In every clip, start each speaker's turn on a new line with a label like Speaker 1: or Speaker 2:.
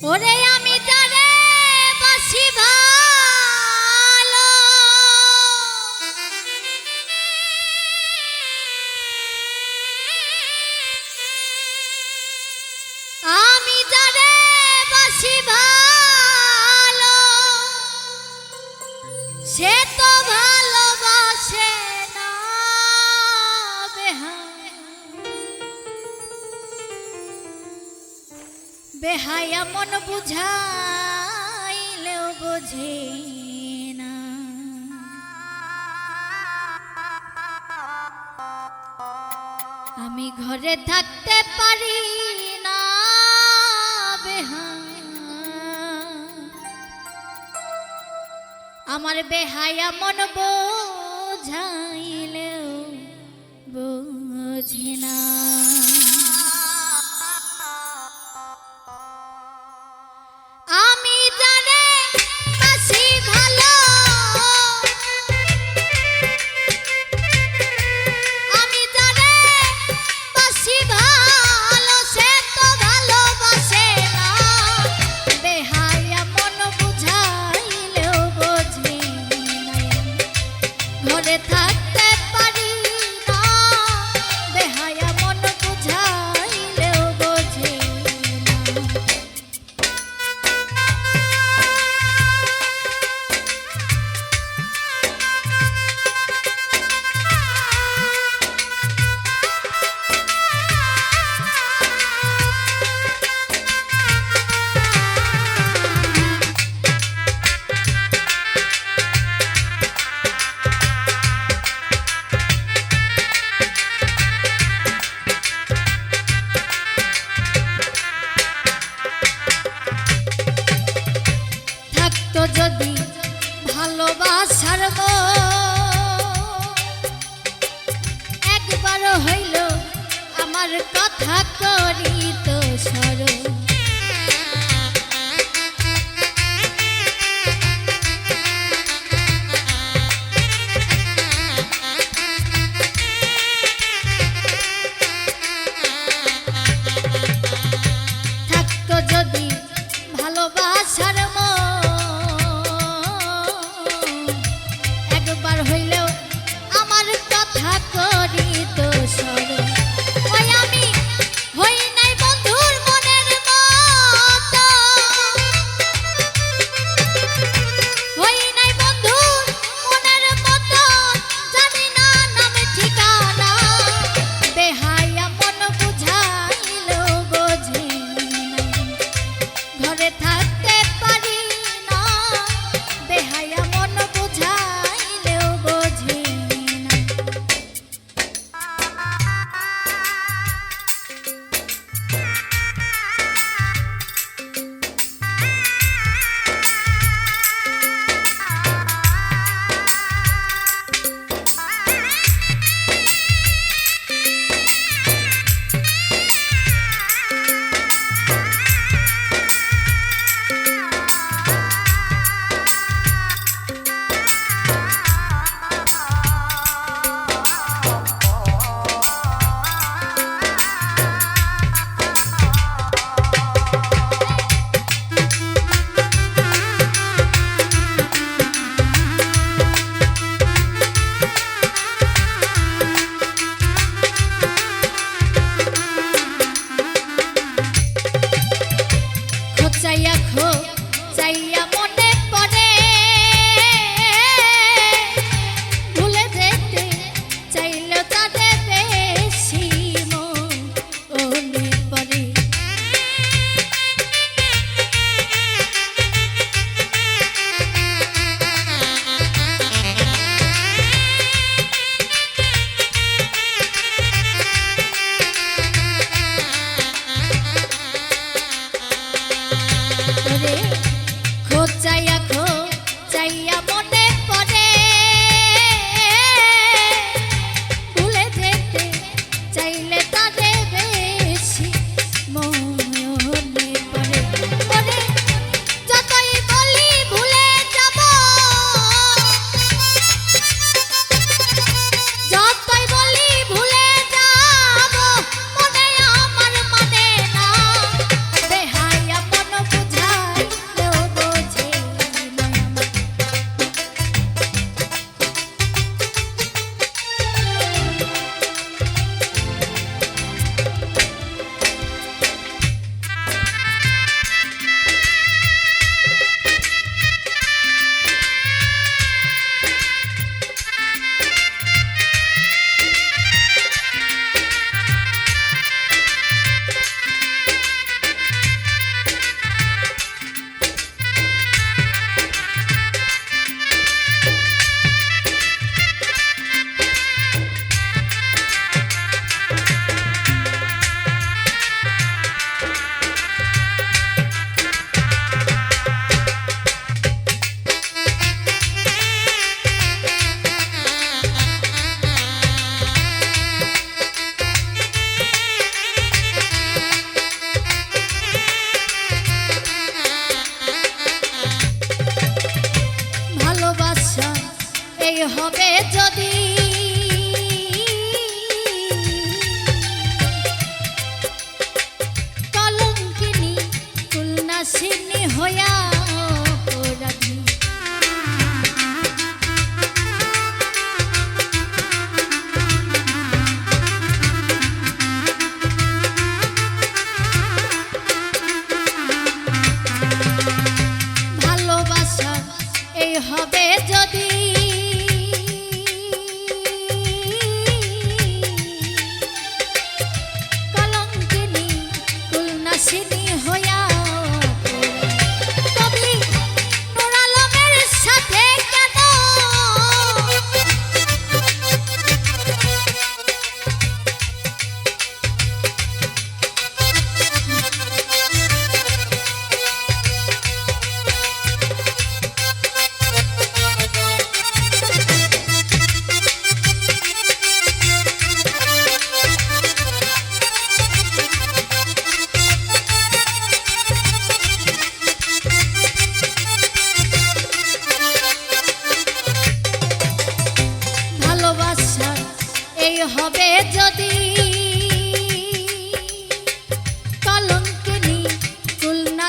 Speaker 1: 我这样。বেহায়া মন বুঝাইলেও বোঝে না। আমি ঘরে থাকতে পারি না আমার বেহায়া মন বোঝাইলেও বোঝে না। থাকতো যদি ভালোবাসার একবার হইল আমার কথা করি তো থাকতো হইলেও আমার কথা করি তো ওই say I'm on হবে যদি কলঙ্কিনী কুলনাশিনী হইয়া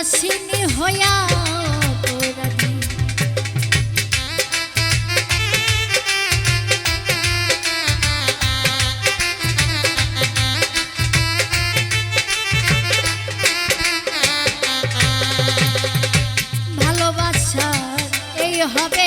Speaker 1: দাসিনী হইয়া ভালোবাসা এই হবে